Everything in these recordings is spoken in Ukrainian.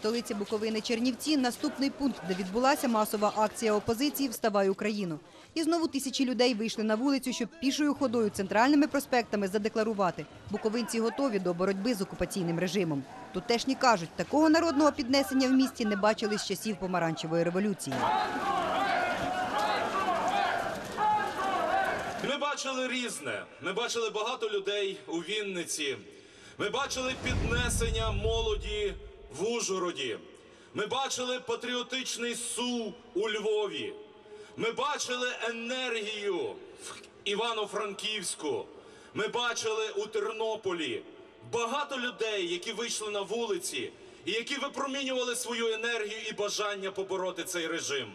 столиці Буковини Чернівці наступний пункт, де відбулася масова акція опозиції Вставай Україну. І знову тисячі людей вийшли на вулицю, щоб пішою ходою центральними проспектами задекларувати. Буковинці готові до боротьби з окупаційним режимом. Тутешні кажуть, такого народного піднесення в місті не бачили з часів помаранчевої революції. Ми бачили різне. Ми бачили багато людей у Вінниці. Ми бачили піднесення молоді в Ужгороді. Ми бачили патріотичний су у Львові. Ми бачили енергію в Івано-Франківську. Ми бачили у Тернополі багато людей, які вийшли на вулиці і які випромінювали свою енергію і бажання побороти цей режим.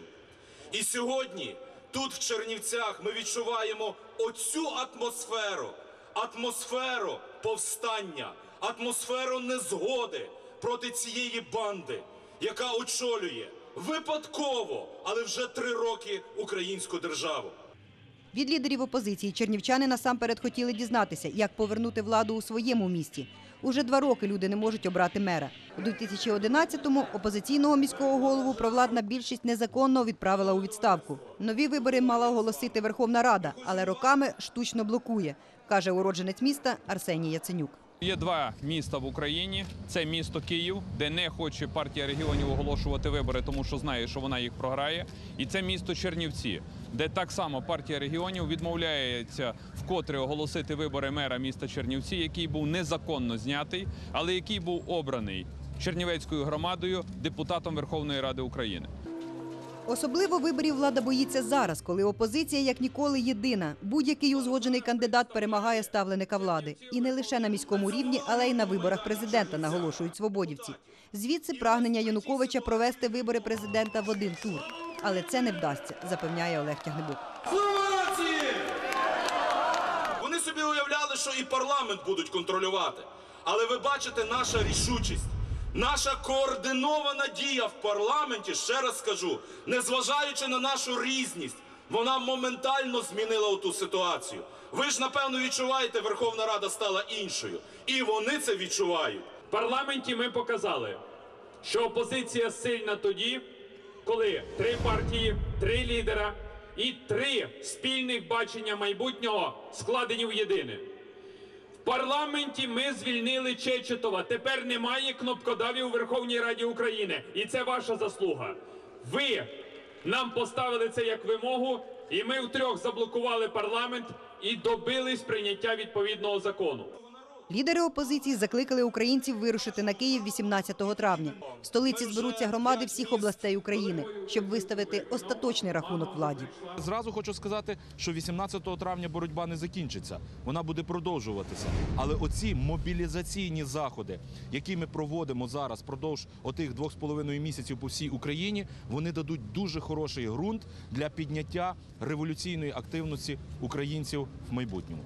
І сьогодні тут, в Чернівцях, ми відчуваємо оцю атмосферу, атмосферу повстання, атмосферу незгоди проти цієї банди, яка очолює випадково, але вже три роки українську державу. Від лідерів опозиції чернівчани насамперед хотіли дізнатися, як повернути владу у своєму місті. Уже два роки люди не можуть обрати мера. У 2011-му опозиційного міського голову провладна більшість незаконно відправила у відставку. Нові вибори мала оголосити Верховна Рада, але роками штучно блокує, каже уродженець міста Арсеній Яценюк. Є два міста в Україні. Це місто Київ, де не хоче партія регіонів оголошувати вибори, тому що знає, що вона їх програє. І це місто Чернівці, де так само партія регіонів відмовляється вкотре оголосити вибори мера міста Чернівці, який був незаконно знятий, але який був обраний Чернівецькою громадою депутатом Верховної Ради України. Особливо виборів влада боїться зараз, коли опозиція як ніколи єдина. Будь-який узгоджений кандидат перемагає ставленика влади. І не лише на міському рівні, але й на виборах президента, наголошують свободівці. Звідси прагнення Януковича провести вибори президента в один тур. Але це не вдасться, запевняє Олег. Словаці! Вони собі уявляли, що і парламент будуть контролювати. Але ви бачите наша рішучість, наша координована дія в парламенті, ще раз скажу, незважаючи на нашу різність, вона моментально змінила оту ситуацію. Ви ж напевно відчуваєте, Верховна Рада стала іншою. І вони це відчувають. В парламенті ми показали, що опозиція сильна тоді, коли три партії, три лідера і три спільних бачення майбутнього складені в єдине. Парламенті ми звільнили Чечетова. Тепер немає кнопкодавів у Верховній Раді України. І це ваша заслуга. Ви нам поставили це як вимогу, і ми втрьох заблокували парламент і добились прийняття відповідного закону. Лідери опозиції закликали українців вирушити на Київ 18 травня. В столиці зберуться громади всіх областей України, щоб виставити остаточний рахунок владі. Зразу хочу сказати, що 18 травня боротьба не закінчиться, вона буде продовжуватися. Але оці мобілізаційні заходи, які ми проводимо зараз продовж отих двох з половиною місяців по всій Україні, вони дадуть дуже хороший ґрунт для підняття революційної активності українців в майбутньому.